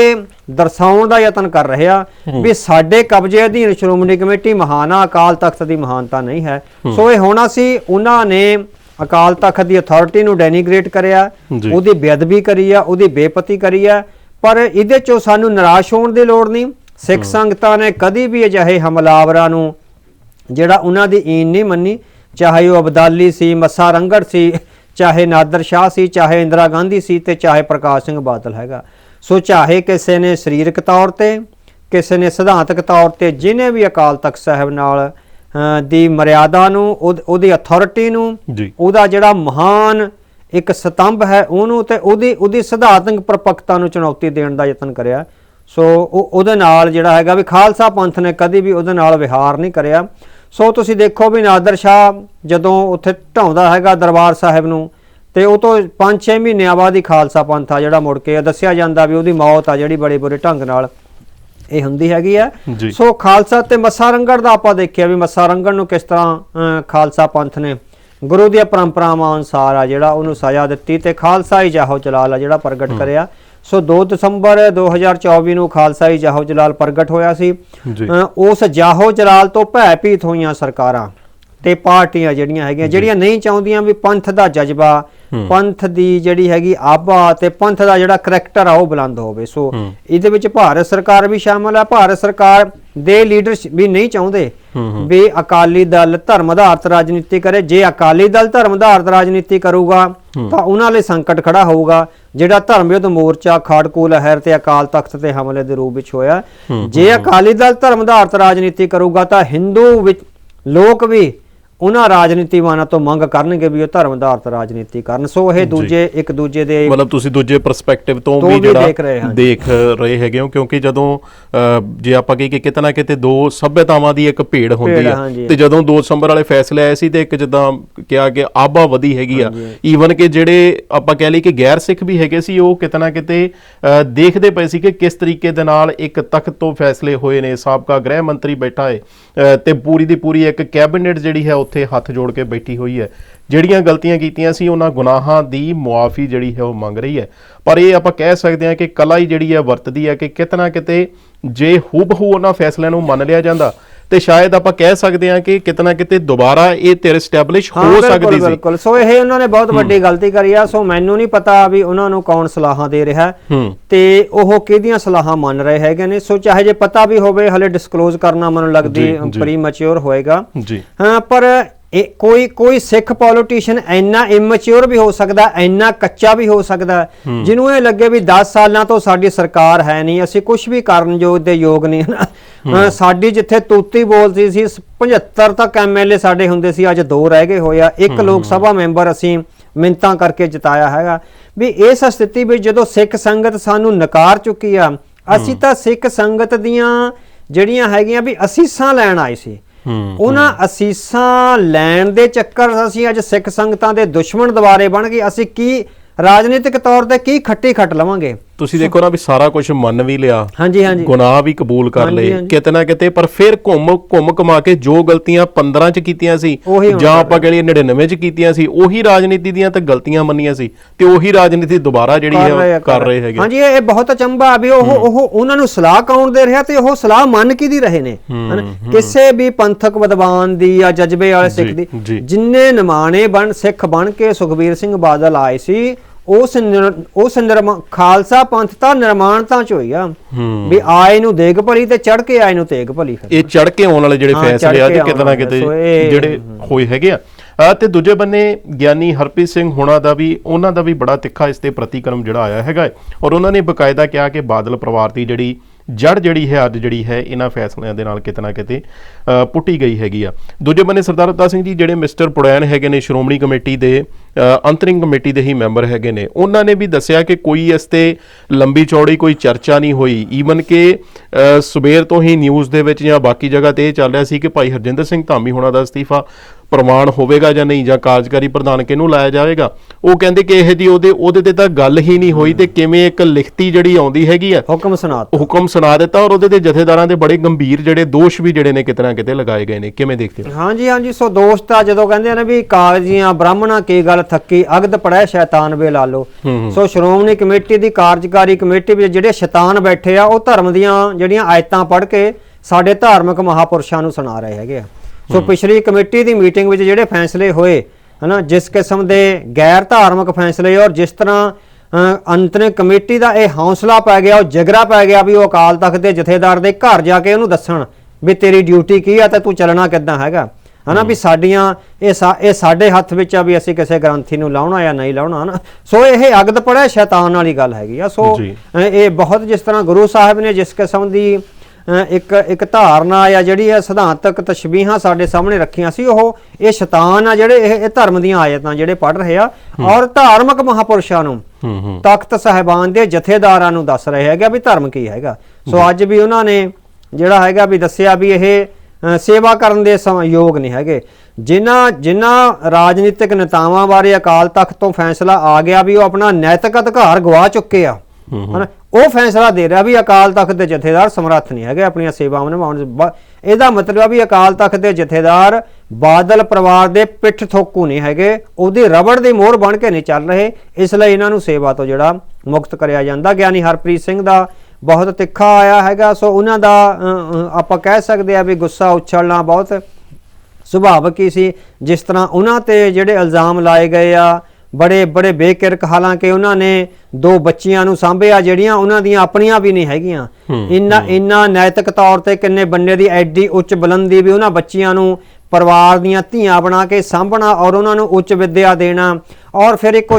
ਦਰਸਾਉਣ ਦਾ ਯਤਨ ਕਰ ਰਹੇ ਆ ਵੀ ਸਾਡੇ ਕਬਜ਼ੇ ਅਧੀਨ ਸ਼੍ਰੋਮਣੀ ਕਮੇਟੀ ਮਹਾਨ ਆ ਅਕਾਲ ਤਖਤ ਦੀ ਮਹਾਨਤਾ ਨਹੀਂ ਹੈ ਸੋ ਇਹ ਹੋਣਾ ਸੀ ਉਹਨਾਂ ਨੇ ਅਕਾਲ ਤਖਤ ਦੀ ਅਥਾਰਟੀ ਨੂੰ ਡੈਨੀਗ੍ਰੇਟ ਕਰਿਆ। ਉਹਦੀ ਬੇਅਦਬੀ ਕਰੀ ਆ ਉਹਦੀ ਬੇਪਤੀ ਕਰੀ ਆ ਪਰ ਇਹਦੇ ਚੋਂ ਸਾਨੂੰ ਨਿਰਾਸ਼ ਹੋਣ ਦੀ ਲੋੜ ਨਹੀਂ ਸਿੱਖ ਸੰਗਤਾਂ ਨੇ ਕਦੀ ਵੀ ਅਜਿਹੇ ਹਮਲਾਵਰਾਂ ਨੂੰ ਜਿਹੜਾ ਉਹਨਾਂ ਦੀ ਈਨ ਨਹੀਂ ਮੰਨੀ ਚਾਹੇ ਉਹ ਅਬਦਾਲੀ ਸੀ ਮੱਸਾ ਰੰਗੜ ਸੀ ਚਾਹੇ ਨਾਦਰ ਸ਼ਾਹ ਸੀ ਚਾਹੇ ਇੰਦਰਾ ਗਾਂਧੀ ਸੀ ਤੇ ਚਾਹੇ ਪ੍ਰਕਾਸ਼ ਸਿੰਘ ਬਾਦਲ ਹੈਗਾ। ਸੋ ਚਾਹੇ ਕਿਸੇ ਨੇ ਸਰੀਰਕ ਤੌਰ ਤੇ ਕਿਸੇ ਨੇ ਸਿਧਾਂਤਕ ਤੌਰ ਤੇ ਜਿਹਨੇ ਵੀ ਅਕਾਲ ਤਖਤ ਸਾਹਿਬ ਨਾਲ ਦੀ ਮਰਿਆਦਾ ਨੂੰ ਉਹਦ- ਅਥਾਰਟੀ ਨੂੰ ਉਹਦਾ ਜਿਹੜਾ ਮਹਾਨ ਇੱਕ ਸਤੰਭ ਹੈ ਉਹਨੂੰ ਤੇ ਉਹਦੀ ਉਹਦੀ ਸਿਧਾਂਤਕ ਪਰਪੱਕਤਾ ਨੂੰ ਚੁਣੌਤੀ ਦੇਣ ਦਾ ਯਤਨ ਕਰਿਆ। ਸੋ ਉਹ ਉਹਦੇ ਨਾਲ ਜਿਹੜਾ ਹੈਗਾ ਵੀ ਖਾਲਸਾ ਪੰਥ ਨੇ ਕਦੀ ਵੀ ਉਹਦੇ ਨਾਲ ਵਿਹਾਰ ਨਹੀਂ ਕਰਿਆ। ਸੋ ਤੁਸੀਂ ਦੇਖੋ ਵੀ ਨਾਦਰ ਸ਼ਾਹ ਜਦੋਂ ਉੱਥੇ ਢਾਉਂਦਾ ਹੈਗਾ ਦਰਬਾਰ ਸਾਹਿਬ ਨੂੰ ਤੇ ਉਹ ਤੋਂ 5-6 ਮਹੀਨਿਆਂ ਬਾਅਦ ਹੀ ਖਾਲਸਾ ਪੰਥ ਆ ਜਿਹੜਾ ਮੁੜ ਕੇ ਦੱਸਿਆ ਜਾਂਦਾ ਵੀ ਉਹਦੀ ਮੌਤ ਆ ਜਿਹੜੀ ਬੜੇ ਬੁਰੇ ਢੰਗ ਨਾਲ। ਇਹ ਹੁੰਦੀ ਹੈਗੀ ਆ। ਸੋ ਖਾਲਸਾ ਤੇ ਮੱਸਾ ਰੰਗੜ ਦਾ ਆਪਾਂ ਦੇਖਿਆ ਵੀ ਮੱਸਾ ਰੰਗੜ ਨੂੰ ਕਿਸ ਤਰ੍ਹਾਂ ਖਾਲਸਾ ਪੰਥ ਨੇ ਗੁਰੂ ਦੀਆਂ ਪਰੰਪਰਾਵਾਂ ਅਨੁਸਾਰ ਆ ਜਿਹੜਾ ਉਹਨੂੰ ਸਜ਼ਾ ਦਿੱਤੀ ਤੇ ਖਾਲਸਾਈ ਜਾਹੋ ਜਲਾਲ ਆ ਜਿਹੜਾ ਪ੍ਰਗਟ ਕਰਿਆ। ਸੋ 2 ਦਸੰਬਰ 2024 ਨੂੰ ਖਾਲਸਾਈ ਜਾਹੋ ਜਲਾਲ ਪ੍ਰਗਟ ਹੋਇਆ ਸੀ। ਉਸ ਜਾਹੋ ਜਲਾਲ ਤੋਂ ਭੈਭੀਤ ਹੋਈਆਂ ਸਰਕਾਰਾਂ। ਤੇ ਪਾਰਟੀਆਂ ਜਿਹੜੀਆਂ ਹੈਗੀਆਂ ਜਿਹੜੀਆਂ ਨਹੀਂ ਚਾਹੁੰਦੀਆਂ ਵੀ ਪੰਥ ਦਾ ਜਜ਼ਬਾ ਪੰਥ ਦੀ ਜਿਹੜੀ ਹੈਗੀ ਆਭਾ ਤੇ ਪੰਥ ਦਾ ਜਿਹੜਾ ਕਰੈਕਟਰ ਆ ਉਹ ਬੁਲੰਦ ਹੋਵੇ। ਸੋ ਇਹਦੇ ਵਿੱਚ ਭਾਰਤ ਸਰਕਾਰ ਵੀ ਸ਼ਾਮਲ ਹੈ ਭਾਰਤ ਸਰਕਾਰ ਦੇ ਲੀਡਰ ਵੀ ਨਹੀਂ ਚਾਹੁੰਦੇ ਵੀ ਅਕਾਲੀ ਦਲ ਧਰਮ ਆਧਾਰਿਤ ਰਾਜਨੀਤੀ ਕਰੇ। ਜੇ ਅਕਾਲੀ ਦਲ ਧਰਮ ਆਧਾਰਿਤ ਰਾਜਨੀਤੀ ਕਰੂਗਾ ਤਾਂ ਉਹਨਾਂ ਲਈ ਸੰਕਟ ਖੜਾ ਹੋਊਗਾ। ਜਿਹੜਾ ਧਰਮ ਵਿਰੋਧ ਮੋਰਚਾ ਖਾੜਕੂ ਲਹਿਰ ਤੇ ਅਕਾਲ ਤਖਤ ਤੇ ਹਮਲੇ ਦੇ ਰੂਪ ਵਿੱਚ ਹੋਇਆ ਜੇ ਅਕਾਲੀ ਦਲ ਧਰਮ ਆਧਾਰਿਤ ਰਾਜਨੀਤੀ ਕਰੂਗਾ ਤਾਂ ਹਿੰਦੂ ਵਿੱਚ ਲੋਕ ਵੀ ਉਹਨਾਂ ਰਾਜਨੀਤੀਵਾਨਾਂ ਤੋਂ ਮੰਗ ਕਰਨਗੇ ਵੀ ਉਹ ਧਰਮ ਆਧਾਰਿਤ ਰਾਜਨੀਤੀ ਕਰਨ। ਸੋ ਇਹ ਦੂਜੇ ਇੱਕ ਦੂਜੇ ਦੇ ਮਤਲਬ ਤੁਸੀਂ ਦੂਜੇ ਪਰਸਪੈਕਟਿਵ ਤੋਂ ਵੀ ਜਿਹੜਾ ਦੇਖ ਰਹੇ ਹੈਗੇ ਹੋ ਕਿਉਂਕਿ ਜਦੋਂ ਜੇ ਆਪਾਂ ਕਹੀਏ ਕਿ ਕਿਤੇ ਨਾ ਕਿਤੇ ਦੋ ਸਭਿਅਤਾਵਾਂ ਦੀ ਇੱਕ ਭੇੜ ਹੁੰਦੀ ਹੈ। ਤੇ ਜਦੋਂ 2 ਦਸੰਬਰ ਵਾਲੇ ਫੈਸਲੇ ਆਏ ਸੀ ਤੇ ਇੱਕ ਜਿੱਦਾਂ ਕਿਹਾ ਕਿ ਆਬਾ ਵਧੀ ਹੈਗੀ ਆ। ਈਵਨ ਕਿ ਜਿਹੜੇ ਆਪਾਂ ਕਹਿ ਲਈ ਕਿ ਗੈਰ ਸਿੱਖ ਵੀ ਹੈਗੇ ਸੀ ਉਹ ਕਿਤੇ ਨਾ ਕਿਤੇ ਦੇਖਦੇ ਪਏ ਸੀ ਕਿ ਕਿਸ ਤਰੀਕੇ ਦੇ ਨਾਲ ਇੱਕ ਤਖਤ ਤੋਂ ਫੈਸਲੇ ਹੋਏ ਨੇ। ਸਾਬਕਾ ਗ੍ਰਹਿ ਮੰਤਰੀ ਬੈਠਾ ਹੈ ਤੇ ਪੂਰੀ ਦੀ ਪੂਰੀ ਇੱਕ ਕੈਬਨਿਟ ਜਿਹੜੀ ਹੈ ਉੱਥੇ ਹੱਥ ਜੋੜ ਕੇ ਬੈਠੀ ਹੋਈ ਹੈ। ਜਿਹੜੀਆਂ ਗਲਤੀਆਂ ਕੀਤੀਆਂ ਸੀ ਉਹਨਾਂ ਗੁਨਾਹਾਂ ਦੀ ਮੁਆਫੀ ਜਿਹੜੀ ਹੈ ਉਹ ਮੰਗ ਰਹੀ ਹੈ। ਪਰ ਇਹ ਆਪਾਂ ਕਹਿ ਸਕਦੇ ਹਾਂ ਕਿ ਕਲਾ ਹੀ ਜਿਹੜੀ ਹੈ ਵਰਤਦੀ ਹੈ ਕਿ ਕਿਤਨਾ ਕਿਤੇ ਜੇ ਹੂਬਹੂ ਉਹਨਾਂ ਫੈਸਲਿਆਂ ਨੂੰ ਮੰਨ ਲਿਆ ਜਾਂਦਾ ਤੇ ਸ਼ਾਇਦ ਆਪਾਂ ਕਹਿ ਸਕਦੇ ਹਾਂ ਕਿ ਕਿਤਨਾ ਕਿਤੇ ਦੁਬਾਰਾ ਇਹ ਧਿਰ ਸਟੈਬਲਿਸ਼ ਹਾਂ, ਸਕਦੀ ਸੀ। ਬਿਲਕੁਲ। ਸੋ ਇਹ ਉਹਨਾਂ ਨੇ ਬਹੁਤ ਵੱਡੀ ਗਲਤੀ ਕਰੀ ਆ। ਸੋ ਮੈਨੂੰ ਨਹੀਂ ਪਤਾ ਵੀ ਉਹਨਾਂ ਨੂੰ ਕੌਣ ਸਲਾਹਾਂ ਦੇ ਰਿਹਾ। ਤੇ ਉਹ ਕਿਹਦੀਆਂ ਸਲਾਹਾਂ ਮੰਨ ਰਹੇ ਹੈਗੇ ਨੇ। ਸੋ ਚਾਹੇ ਜੇ ਪਤਾ ਵੀ ਹੋਵੇ ਹਲੇ ਡਿਸਕਲੋਜ਼ ਕਰਨਾ ਮੈਨੂੰ ਲੱਗਦੀ। ਪ੍ਰੀ ਮੈਚੁਰ ਹੋਏਗਾ। ਹਾਂ ਪਰ ਇਹ ਕੋਈ ਕੋਈ ਸਿੱਖ ਪੋਲੀਟੀਸ਼ੀਅਨ ਇੰਨਾ ਇਮੈਚੁਰ ਵੀ ਹੋ ਸਕਦਾ ਇੰਨਾ ਕੱਚਾ ਵੀ ਹੋ ਸਕਦਾ ਜਿਹਨੂੰ ਇਹ ਲੱਗੇ ਵੀ 10 ਸਾਲਾਂ ਤੋਂ ਸਾਡੀ ਸਰਕਾਰ ਹੈ ਨਹੀਂ ਅਸੀਂ ਕੁਝ ਵੀ ਕਰਨ ਯੋਗ ਦੇ ਯੋਗ ਨਹੀਂ ਹਨ? ਸਾਡੀ ਜਿੱਥੇ ਤੂਤੀ ਬੋਲਦੀ ਸੀ 75 ਤੱਕ ਐਮਐਲਏ ਸਾਡੇ ਹੁੰਦੇ ਸੀ ਅੱਜ ਦੋ ਰਹਿ ਗਏ ਹੋਇਆ ਇੱਕ ਲੋਕ ਸਭਾ ਮੈਂਬਰ ਅਸੀਂ ਮਿੰਤਾਂ ਕਰਕੇ ਜਿਤਾਇਆ ਹੈਗਾ। ਵੀ ਇਸ ਸਥਿਤੀ ਵਿੱਚ ਜਦੋਂ ਸਿੱਖ ਸੰਗਤ ਸਾਨੂੰ ਨਕਾਰ ਚੁੱਕੀ ਆ ਅਸੀਂ ਤਾਂ ਸਿੱਖ ਸੰਗਤ ਦੀਆਂ ਜਿਹੜੀਆਂ ਹੈਗੀਆਂ ਵੀ ਅਸੀਸਾਂ ਲੈਣ ਆਏ ਸੀ। ਉਹਨਾਂ ਅਸੀਸਾਂ ਲੈਣ ਦੇ ਚੱਕਰ ਅਸੀਂ ਅੱਜ ਸਿੱਖ ਸੰਗਤਾਂ ਦੇ ਦੁਸ਼ਮਣ ਦੁਆਰੇ ਬਣ ਗਏ। ਅਸੀਂ ਕੀ ਰਾਜਨੀਤਿਕ ਤੌਰ ਤੇ ਕੀ ਖੱਟੀ ਖੱਟ ਲਵਾਂਗੇ? ਤੁਸੀਂ ਦੇਖੋ ਨਾ ਵੀ ਸਾਰਾ ਕੁਝ ਮੰਨ ਵੀ ਲਿਆ। ਹਾਂਜੀ ਹਾਂਜੀ। ਗੁਨਾਹ ਵੀ ਕਬੂਲ ਕਰ ਲਏ। ਕਿਤੇ ਨਾ ਕਿਤੇ ਪਰ ਫਿਰ ਘੁੰਮ ਘੁੰਮ ਕਮਾ ਕੇ ਜੋ ਗਲਤੀਆਂ 15 ਚ ਕੀਤੀਆਂ ਸੀ ਜਾਂ ਆਪਾਂ ਕਹੀਏ 99 ਚ ਕੀਤੀਆਂ ਸੀ ਉਹੀ ਰਾਜਨੀਤੀ ਦੀਆਂ ਤਾਂ ਗਲਤੀਆਂ ਮੰਨੀਆਂ ਸੀ ਤੇ ਉਹੀ ਰਾਜਨੀਤੀ ਦੁਬਾਰਾ ਜਿਹੜੀ ਹੈ ਕਰ ਰਹੇ ਹੈਗੇ। ਹਾਂਜੀ ਇਹ ਬਹੁਤ ਅਚੰਭਾ ਵੀ ਉਹ ਉਹ ਉਹਨਾਂ ਨੂੰ ਸਲਾਹ ਕੌਣ ਦੇ ਰਿਹਾ ਤੇ ਉਹ ਸਲਾਹ ਮੰਨ ਕੀ ਦੀ ਰਹੇ ਨੇ? ਕਿਸੇ ਵੀ ਪੰਥਕ ਵਿਦਵਾਨ ਦੀ ਜਾਂ ਜਜ਼ਬੇ ਵਾਲੇ ਸਿੱਖ ਦੀ। ਜਿੰਨੇ ਨਿਮਾਣੇ ਬਣ ਸਿੱਖ ਬਣ ਕੇ ਸੁਖਬੀਰ ਸਿੰਘ ਬਾਦਲ ਆਏ ਸੀ ਉਸ ਨਿਰ- ਉਸ ਨਿਰਮਾ ਖਾਲਸਾ ਪੰਥ ਤਾਂ ਨਿਰਮਾਣਤਾ ਚ ਹੋਈ ਆ। ਵੀ ਆਏ ਨੂੰ ਦੇਗ ਭਲੀ ਤੇ ਚੜ ਕੇ ਆਏ ਨੂੰ ਤੇਗ ਭਲੀ ਫਿਰ। ਇਹ ਚੜ ਕੇ ਆਉਣ ਵਾਲੇ ਜਿਹੜੇ ਹਾਂ, ਫੈਸਲੇ ਚੜ੍ਹ ਆ ਕੇ ਜੀ ਆਉਣ ਕਿਤੇ ਨਾ ਵਾਲੇ, ਕਿਤੇ ਸੋ ਇਹ- ਜਿਹੜੇ ਹੋਏ ਹੈਗੇ ਆ। ਤੇ ਦੂਜੇ ਬੰਨੇ ਗਿਆਨੀ ਹਰਪ੍ਰੀਤ ਸਿੰਘ ਹੋਣਾ ਦਾ ਵੀ ਉਹਨਾਂ ਦਾ ਵੀ ਬੜਾ ਤਿੱਖਾ ਇਸ ਤੇ ਪ੍ਰਤੀਕਰਮ ਜਿਹੜਾ ਆਇਆ ਹੈਗਾ ਹੈ। ਔਰ ਉਹਨਾਂ ਨੇ ਬਕਾਇਦਾ ਕਿਹਾ ਕਿ ਬਾਦਲ ਪਰਿਵਾਰ ਦੀ ਜਿਹੜੀ ਜੜ ਜਿਹੜੀ ਹੈ ਅੱਜ ਜਿਹੜੀ ਹੈ, ਇਹਨਾਂ ਫੈਸਲਿਆਂ ਦੇ ਨਾਲ ਕਿਤੇ ਨਾ ਕਿਤੇ ਪੁੱਟੀ ਗਈ ਹੈਗੀ ਆ। ਦੂਜੇ ਬੰਨੇ ਸਰਦਾਰ ਅਵਤਾਰ ਸਿੰਘ ਜੀ, ਜਿਹੜੇ ਮਿਸਟਰ ਪੁੜੈਨ ਹੈਗੇ ਨੇ, ਸ਼੍ਰੋਮਣੀ ਕਮੇਟੀ ਦੇ ਅੰਤਰਿੰਗ ਕਮੇਟੀ ਦੇ ਹੀ ਮੈਂਬਰ ਹੈਗੇ ਨੇ, ਉਹਨਾਂ ਨੇ ਵੀ ਦੱਸਿਆ ਕਿ ਕੋਈ ਇਸ ਤੇ ਲੰਬੀ ਚੌੜੀ ਕੋਈ ਚਰਚਾ ਨਹੀਂ ਹੋਈ। ਈਵਨ ਕਿ ਸਵੇਰ ਤੋਂ ਹੀ ਨਿਊਜ਼ ਦੇ ਵਿੱਚ ਜਾਂ ਬਾਕੀ ਜਗ੍ਹਾ ਤੇ ਇਹ ਚੱਲ ਰਿਹਾ ਸੀ ਕਿ ਭਾਈ ਹਰਜਿੰਦਰ ਸਿੰਘ ਧਾਮੀ ਹੋਣਾ ਦਾ ਅਸਤੀਫਾ ਪ੍ਰਮਾਣ ਹੋਵੇਗਾ ਜਾਂ ਨਹੀਂ ਜਾਂ ਕਾਰਜਕਾਰੀ ਪ੍ਰਧਾਨ ਕਿਹਨੂੰ ਲਾਇਆ ਜਾਵੇਗਾ? ਉਹ ਕਹਿੰਦੇ ਕਿ ਇਹ ਜੀ ਉਹਦੇ ਉਹਦੇ ਤੇ ਤਾਂ ਗੱਲ ਹੀ ਨਹੀਂ ਹੋਈ ਤੇ ਕਿਵੇਂ ਇੱਕ ਲਿਖਤੀ ਜਿਹੜੀ ਆਉਂਦੀ ਹੈਗੀ ਆ ਹੁਕਮ ਸੁਣਾ ਹੁਕਮ ਸੁਣਾ ਦਿੱਤਾ ਔਰ ਉਹਦੇ ਤੇ ਜਥੇਦਾਰਾਂ ਦੇ ਬੜੇ ਗੰਭੀਰ ਜਿਹੜੇ ਦੋਸ਼ ਵੀ ਜਿਹੜੇ ਨੇ ਕਿਤੇ ਨਾ ਕਿਤੇ ਲਗਾਏ ਗਏ ਨੇ। ਕਿਵੇਂ ਦੇਖਦੇ ਹੋ? ਹਾਂਜੀ ਹਾਂਜੀ ਸੋ ਦੋਸਤ ਆ ਜਦੋਂ ਕਹਿੰਦੇ ਨਾ ਵੀ ਕਾਗਜ਼ੀਆਂ ਬ੍ਰਾਹਮਣਾ ਕੀ ਗੱਲ ਥੱਕੀ ਅਗਦ ਪੜੈ ਸ਼ੈਤਾਨ ਵੇ ਲਾ ਲੋ ਸੋ ਸ਼੍ਰੋਮਣੀ ਕਮੇਟੀ ਦੀ ਕਾਰਜਕਾਰੀ ਕਮੇਟੀ ਵਿੱਚ ਜਿਹੜੇ ਸ਼ੈਤਾਨ ਬੈਠੇ ਆ ਉਹ ਧਰਮ ਦੀਆਂ ਜਿਹੜੀਆਂ ਆਇਤਾਂ ਪੜ੍ਹ ਕੇ ਸਾਡੇ ਧਾਰਮਿਕ ਮਹਾਪੁਰਸ਼ਾਂ ਨੂੰ ਸੁਣਾ ਰਹੇ ਹੈਗੇ ਆ। ਸੋ ਪਿਛਲੀ ਕਮੇਟੀ ਦੀ ਮੀਟਿੰਗ ਵਿੱਚ ਜਿਹੜੇ ਫੈਸਲੇ ਹੋਏ ਹਨਾ ਜਿਸ ਕਿਸਮ ਦੇ ਗੈਰ ਧਾਰਮਿਕ ਫੈਸਲੇ ਔਰ ਜਿਸ ਤਰ੍ਹਾਂ ਅ, ਅੰਤਰਿਮ ਕਮੇਟੀ ਦਾ ਇਹ ਹੌਸਲਾ ਪੈ ਗਿਆ ਉਹ ਜਿਗਰਾ ਪੈ ਗਿਆ ਵੀ ਉਹ ਅਕਾਲ ਤਖਤ ਦੇ ਜਥੇਦਾਰ ਦੇ ਘਰ ਜਾ ਕੇ ਉਹਨੂੰ ਦੱਸਣ ਵੀ ਤੇਰੀ ਡਿਊਟੀ ਕੀ ਆ ਤੇ ਤੂੰ ਚੱਲਣਾ ਕਿੱਦਾਂ ਹੈਗਾ। ਹਨਾ ਵੀ ਸਾਡੀਆਂ ਇਹ ਇਹ ਸਾਡੇ ਹੱਥ ਵਿੱਚ ਆ ਵੀ ਅਸੀਂ ਕਿਸੇ ਗ੍ਰੰਥੀ ਨੂੰ ਲਾਉਣਾ ਜਾਂ ਨਹੀਂ ਲਾਉਣਾ ਹਨਾ। ਸੋ ਇਹ ਅਗਦ ਪੜਿਆ ਸ਼ੈਤਾਨ ਵਾਲੀ ਗੱਲ ਹੈਗੀ ਆ। ਸੋ ਇਹ ਬਹੁਤ ਜਿਸ ਤਰ੍ਹਾਂ ਗੁਰੂ ਸਾਹਿਬ ਨੇ ਜਿਸ ਕਿਸਮ ਦੀ ਇੱਕ ਇੱਕ ਧਾਰਨਾ ਆ ਜਿਹੜੀ ਹੈ ਸਿਧਾਂਤਕ ਤਸ਼ਬੀਹਾਂ ਸਾਡੇ ਸਾਹਮਣੇ ਰੱਖੀਆਂ ਸੀ ਉਹ ਇਹ ਸ਼ੈਤਾਨ ਆ ਜਿਹੜੇ ਇਹ ਧਰਮ ਦੀਆਂ ਆਇਤਾਂ ਜਿਹੜੇ ਪੜ ਰਹੇ ਆ ਔਰ ਧਾਰਮਿਕ ਮਹਾਪੁਰਸ਼ਾਂ ਨੂੰ ਤਖਤ ਸਾਹਿਬਾਨ ਦੇ ਜਥੇਦਾਰਾਂ ਨੂੰ ਦੱਸ ਰਹੇ ਹੈਗਾ ਵੀ ਧਰਮ ਕੀ ਹੈਗਾ। ਸੋ ਅੱਜ ਵੀ ਉਹਨਾਂ ਨੇ ਜਿਹੜਾ ਹੈਗਾ ਵੀ ਦੱਸਿਆ ਵੀ ਇਹ ਸੇਵਾ ਕਰਨ ਦੇ ਯੋਗ ਨਹੀਂ ਹੈਗੇ। ਜਿਨ੍ਹਾਂ ਜਿਨ੍ਹਾਂ ਰਾਜਨੀਤਿਕ ਨੇਤਾਵਾਂ ਬਾਰੇ ਅਕਾਲ ਤਖਤ ਤੋਂ ਫੈਸਲਾ ਆ ਗਿਆ ਵੀ ਉਹ ਆਪਣਾ ਨੈਤਿਕ ਅਧਿਕਾਰ ਗਵਾ ਚੁੱਕੇ ਆ ਹਨਾ? ਉਹ ਫੈਸਲਾ ਦੇ ਰਿਹਾ ਵੀ ਅਕਾਲ ਤਖਤ ਦੇ ਜਥੇਦਾਰ ਸਮਰੱਥ ਨਹੀਂ ਹੈਗੇ, ਆਪਣੀਆਂ ਸੇਵਾਵਾਂ ਨਿਭਾਉਣ ਇਹਦਾ ਮਤਲਬ ਆ ਵੀ ਅਕਾਲ ਤਖਤ ਦੇ ਜਥੇਦਾਰ ਬਾਦਲ ਪਰਿਵਾਰ ਦੇ ਪਿੱਠ ਥੋਕੂ ਨਹੀਂ ਹੈਗੇ, ਉਹਦੀ ਰਬੜ ਦੀ ਮੋਹਰ ਬਣ ਕੇ ਨਹੀਂ ਚੱਲ ਰਹੇ, ਇਸ ਲਈ ਇਹਨਾਂ ਨੂੰ ਸੇਵਾ ਤੋਂ ਜਿਹੜਾ ਮੁਕਤ ਕਰਿਆ ਜਾਂਦਾ। ਗਿਆਨੀ ਹਰਪ੍ਰੀਤ ਸਿੰਘ ਦਾ ਬਹੁਤ ਤਿੱਖਾ ਆਇਆ ਹੈਗਾ, ਸੋ ਉਹਨਾਂ ਦਾ ਆਪਾਂ ਕਹਿ ਸਕਦੇ ਆ ਵੀ ਗੁੱਸਾ ਉਛਲਣਾ ਬਹੁਤ ਸੁਭਾਵਕ ਹੀ ਸੀ। ਜਿਸ ਤਰ੍ਹਾਂ ਉਹਨਾਂ ਤੇ ਜਿਹੜੇ ਇਲਜ਼ਾਮ ਲਾਏ ਗਏ ਆ ਬੜੇ ਬੜੇ ਬੇਕਿਰਕ ਹਾਲਾਂਕਿ ਉਹਨਾਂ ਨੇ ਦੋ ਬੱਚੀਆਂ ਨੂੰ ਸਾਂਭਿਆ ਜਿਹੜੀਆਂ ਉਹਨਾਂ ਦੀਆਂ ਆਪਣੀਆਂ ਵੀ ਨਹੀਂ ਹੈਗੀਆਂ। ਇੰਨਾ ਇੰਨਾ ਨੈਤਿਕ ਤੌਰ ਤੇ ਕਿੰਨੇ ਬੰਨੇ ਦੀ ਐਡੀ ਉੱਚ ਬੁਲੰਦੀ ਵੀ ਉਹਨਾਂ ਬੱਚੀਆਂ ਨੂੰ ਪਰਿਵਾਰ ਦੀਆਂ ਧੀਆਂ ਬਣਾ ਕੇ ਸਾਂਭਣਾ ਔਰ ਉਹਨਾਂ ਨੂੰ ਉੱਚ ਵਿੱਦਿਆ ਦੇਣਾ। ਔਰ ਫਿਰ ਇੱਕ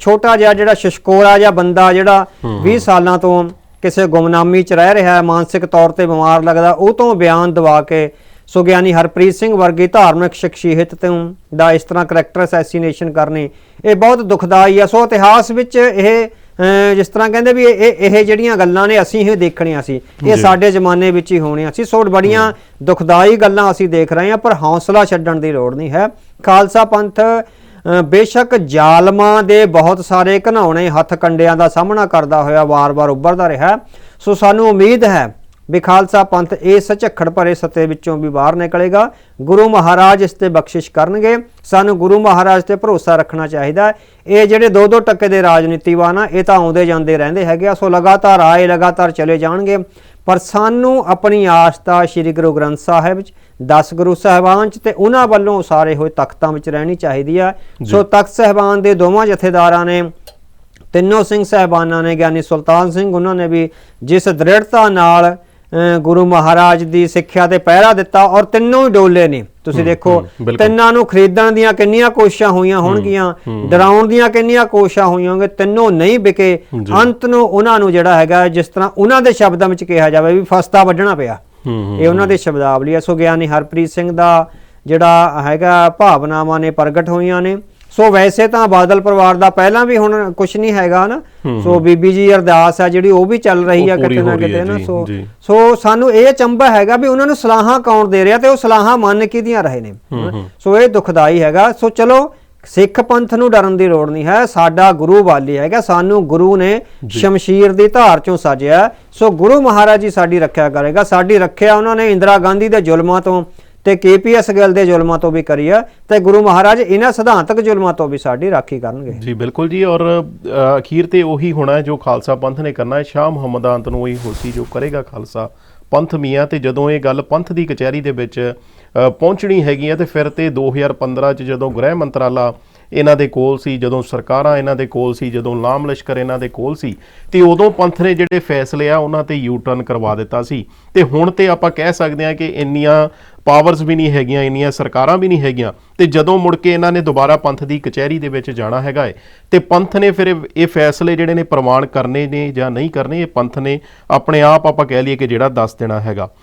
ਛੋਟਾ ਜਿਹਾ ਜਿਹੜਾ ਸ਼ਸ਼ਕੋਰਾ ਜਿਹਾ ਬੰਦਾ ਜਿਹੜਾ 20 ਸਾਲਾਂ ਤੋਂ ਕਿਸੇ ਗੁੰਮਨਾਮੀ ਚ ਰਹਿ ਰਿਹਾ ਹੈ ਮਾਨਸਿਕ ਤੌਰ ਤੇ ਬਿਮਾਰ ਲੱਗਦਾ ਉਹ ਤੋਂ ਬਿਆਨ ਦਵਾ ਕੇ ਸੋ ਗਿਆਨੀ ਹਰਪ੍ਰੀਤ ਸਿੰਘ ਵਰਗੀ ਧਾਰਮਿਕ ਸ਼ਖਸੀਅਤ ਤੋਂ ਦਾ ਇਸ ਤਰ੍ਹਾਂ ਕਰੈਕਟਰ ਅਸੈਸੀਨੇਸ਼ਨ ਕਰਨੀ ਇਹ ਬਹੁਤ ਦੁਖਦਾਈ ਆ। ਸੋ ਇਤਿਹਾਸ ਵਿੱਚ ਇਹ ਜਿਸ ਤਰ੍ਹਾਂ ਕਹਿੰਦੇ ਵੀ ਇਹ ਇਹ ਜਿਹੜੀਆਂ ਗੱਲਾਂ ਨੇ ਅਸੀਂ ਹੀ ਦੇਖਣੀਆਂ ਸੀ ਇਹ ਸਾਡੇ ਜ਼ਮਾਨੇ ਵਿੱਚ ਹੀ ਹੋਣੀਆਂ ਸੀ। ਸੋ ਬੜੀਆਂ ਦੁਖਦਾਈ ਗੱਲਾਂ ਅਸੀਂ ਦੇਖ ਰਹੇ ਹਾਂ ਪਰ ਹੌਸਲਾ ਛੱਡਣ ਦੀ ਲੋੜ ਨਹੀਂ ਹੈ। ਖਾਲਸਾ ਪੰਥ ਬੇਸ਼ੱਕ ਜ਼ਾਲਮਾਂ ਦੇ ਬਹੁਤ ਸਾਰੇ ਘਨਾਉਣੇ ਹੱਥ ਕੰਡਿਆਂ ਦਾ ਸਾਹਮਣਾ ਕਰਦਾ ਹੋਇਆ ਵਾਰ-ਵਾਰ ਉੱਭਰਦਾ ਰਿਹਾ। ਸੋ ਸਾਨੂੰ ਉਮੀਦ ਹੈ ਵੀ ਖਾਲਸਾ ਪੰਥ ਇਸ ਝੱਖੜ ਭਰੇ ਸੱਤੇ ਵਿੱਚੋਂ ਵੀ ਬਾਹਰ ਨਿਕਲੇਗਾ। ਗੁਰੂ ਮਹਾਰਾਜ ਇਸ ਤੇ ਬਖਸ਼ਿਸ਼ ਕਰਨਗੇ। ਸਾਨੂੰ ਗੁਰੂ ਮਹਾਰਾਜ ਤੇ ਭਰੋਸਾ ਰੱਖਣਾ ਚਾਹੀਦਾ। ਇਹ ਜਿਹੜੇ ਦੋ ਦੋ ਟੱਕੇ ਦੇ ਰਾਜਨੀਤੀਵਾਨ ਆ ਇਹ ਤਾਂ ਆਉਂਦੇ ਜਾਂਦੇ ਰਹਿੰਦੇ ਹੈਗੇ ਆ ਸੋ ਲਗਾਤਾਰ ਆਏ ਲਗਾਤਾਰ ਚਲੇ ਜਾਣਗੇ। ਪਰ ਸਾਨੂੰ ਆਪਣੀ ਆਸਥਾ ਸ੍ਰੀ ਗੁਰੂ ਗ੍ਰੰਥ ਸਾਹਿਬ ਵਿੱਚ 10 ਗੁਰੂ ਸਾਹਿਬਾਨ ਚ ਤੇ ਉਹਨਾਂ ਵੱਲੋਂ ਉਸਾਰੇ ਹੋਏ ਤਖਤਾਂ ਵਿੱਚ ਰਹਿਣੀ ਚਾਹੀਦੀ ਆ। ਸੋ ਤਖਤ ਸਾਹਿਬਾਨ ਦੇ ਦੋਵਾਂ ਜਥੇਦਾਰਾਂ ਨੇ ਤਿੰਨੋਂ ਸਿੰਘ ਸਾਹਿਬਾਨਾਂ ਨੇ ਗਿਆਨੀ ਸੁਲਤਾਨ ਸਿੰਘ ਉਹਨਾਂ ਨੇ ਵੀ ਜਿਸ ਦ੍ਰਿੜਤਾ ਨਾਲ ਗੁਰੂ ਮਹਾਰਾਜ ਦੀ ਸਿੱਖਿਆ ਤੇ ਪਹਿਰਾ ਦਿੱਤਾ ਔਰ ਤਿੰਨੋਂ ਹੀ ਡੋਲੇ ਨੇ। ਤੁਸੀਂ ਦੇਖੋ। ਤਿੰਨਾਂ ਨੂੰ ਖਰੀਦਣ ਦੀਆਂ ਕਿੰਨੀਆਂ ਕੋਸ਼ਿਸ਼ਾਂ ਹੋਈਆਂ ਹੋਣਗੀਆਂ ਡਰਾਉਣ ਦੀਆਂ ਕਿੰਨੀਆਂ ਕੋਸ਼ਿਸ਼ਾਂ ਹੋਈਆਂ ਹੋਣਗੀਆਂ ਤਿੰਨੋਂ ਨਹੀਂ ਵਿਕੇ। ਅੰਤ ਨੂੰ ਉਹਨਾਂ ਨੂੰ ਜਿਹੜਾ ਹੈਗਾ ਜਿਸ ਤਰ੍ਹਾਂ ਉਹਨਾਂ ਦੇ ਸ਼ਬਦਾਂ ਵਿੱਚ ਕਿਹਾ ਜਾਵੇ ਵੀ ਫਸਤਾ ਵੱਢਣਾ ਪਿਆ। ਇਹ ਉਹਨਾਂ ਦੇ ਸ਼ਬਦਾਵਲੀ ਹੈ ਸੋ ਗਿਆਨੀ ਹਰਪ੍ਰੀਤ ਸਿੰਘ ਦਾ ਜਿਹੜਾ ਹੈਗਾ ਭਾਵਨਾਵਾਂ ਨੇ ਪ੍ਰਗਟ ਹੋਈਆਂ ਨੇ। ਸੋ ਵੈਸੇ ਤਾਂ ਬਾਦਲ ਪਰਿਵਾਰ ਦਾ ਪਹਿਲਾਂ ਵੀ ਹੁਣ ਕੁਝ ਨਹੀਂ ਹੈਗਾ ਨਾ। ਸੋ ਬੀਬੀ ਜੀ ਅਰਦਾਸ ਹੈ ਜਿਹੜੀ ਉਹ ਵੀ ਚੱਲ ਰਹੀ ਆ ਕਿਤੇ ਨਾ ਕਿਤੇ ਨਾ। ਸੋ। ਸੋ ਸਾਨੂੰ ਇਹ ਚੰਬਾ ਹੈਗਾ ਵੀ ਉਹਨਾਂ ਨੂੰ ਸਲਾਹਾਂ ਕੌਣ ਦੇ ਰਿਹਾ ਤੇ ਉਹ ਸਲਾਹਾਂ ਮੰਨ ਕਿਹਦੀਆਂ ਰਹੇ ਨੇ। ਸੋ ਇਹ ਦੁਖਦਾਈ ਹੈਗਾ। ਸੋ ਚਲੋ ਸਿੱਖ ਪੰਥ ਨੂੰ ਡਰਨ ਦੀ ਲੋੜ ਨਹੀਂ ਹੈ। ਸਾਡਾ ਗੁਰੂ ਵਾਲੀ ਹੈਗਾ। ਸਾਨੂੰ ਗੁਰੂ ਨੇ ਸ਼ਮਸ਼ੀਰ ਦੀ ਧਾਰ ਚੋਂ ਸਾਜਿਆ। ਸੋ ਗੁਰੂ ਮਹਾਰਾਜ ਜੀ ਸਾਡੀ ਰੱਖਿਆ ਕਰੇਗਾ। ਸਾਡੀ ਰੱਖਿਆ ਉਹਨਾਂ ਨੇ ਇੰਦਰਾ ਗਾਂਧੀ ਦੇ ਜ਼ੁਲਮਾਂ ਤੋਂ। ਤੇ ਕੇਪੀਐਸ ਗਿੱਲ ਦੇ ਜ਼ੁਲਮਾਂ ਤੋਂ ਵੀ ਕਰੀ ਆ ਤੇ ਗੁਰੂ ਮਹਾਰਾਜ ਇਹਨਾਂ ਸਿਧਾਂਤਕ ਜ਼ੁਲਮਾਂ ਤੋਂ ਵੀ ਸਾਡੀ ਰਾਖੀ ਕਰਨਗੇ। ਜੀ, ਬਿਲਕੁਲ ਜੀ, ਔਰ ਅਖੀਰ ਤੇ ਉਹੀ ਹੋਣਾ ਜੋ ਖਾਲਸਾ ਪੰਥ ਨੇ ਕਰਨਾ ਹੈ। ਸ਼ਾਹ ਮੁਹੰਮਦ ਅੰਤ ਨੂੰ ਉਹੀ ਹੋਸੀ ਜੋ ਕਰੇਗਾ ਖਾਲਸਾ ਪੰਥ ਮੀਆਂ ਤੇ ਜਦੋਂ ਇਹ ਗੱਲ ਪੰਥ ਦੀ ਕਚਹਿਰੀ ਦੇ ਵਿੱਚ ਪਹੁੰਚਣੀ ਹੈਗੀ ਹੈ ਤੇ ਫਿਰ ਤੇ 2015 ਚ ਜਦੋਂ ਗ੍ਰਹਿ ਮੰਤਰਾਲਾ ਇਹਨਾਂ ਦੇ ਕੋਲ ਸੀ, ਜਦੋਂ ਸਰਕਾਰਾਂ ਇਹਨਾਂ ਦੇ ਕੋਲ ਸੀ, ਜਦੋਂ ਲਾਮ ਲਸ਼ਕਰ ਇਹਨਾਂ ਦੇ ਕੋਲ ਸੀ, ਤੇ ਉਦੋਂ ਪੰਥ ਨੇ ਜਿਹੜੇ ਫੈਸਲੇ ਆ, ਉਹਨਾਂ ਤੇ ਯੂ ਟਰਨ ਕਰਵਾ ਦਿੱਤਾ ਸੀ। ਤੇ ਹੁਣ ਤੇ ਆਪਾਂ ਕਹਿ ਸਕਦੇ ਹਾਂ ਕਿ ਇੰਨੀਆਂ ਪਾਵਰਸ ਵੀ ਨਹੀਂ ਹੈਗੀਆਂ, ਇੰਨੀਆਂ ਸਰਕਾਰਾਂ ਵੀ ਨਹੀਂ ਹੈਗੀਆਂ, ਤੇ ਜਦੋਂ ਮੁੜ ਕੇ ਇਹਨਾਂ ਨੇ ਦੁਬਾਰਾ ਪੰਥ ਦੀ ਕਚਹਿਰੀ ਦੇ ਵਿੱਚ ਜਾਣਾ ਹੈਗਾ ਏ, ਤੇ ਪੰਥ ਨੇ ਫਿਰ ਇਹ- ਫੈਸਲੇ ਜਿਹੜੇ ਨੇ ਪ੍ਰਮਾਣ ਕਰਨੇ ਨੇ ਜਾਂ ਨਹੀਂ ਕਰਨੇ, ਇਹ ਪੰਥ ਨੇ ਆਪਣੇ ਆਪ ਆਪਾਂ ਕਹਿ ਲਈਏ ਕਿ ਜਿਹੜਾ ਦੱਸ ਦੇਣਾ ਹੈਗਾ।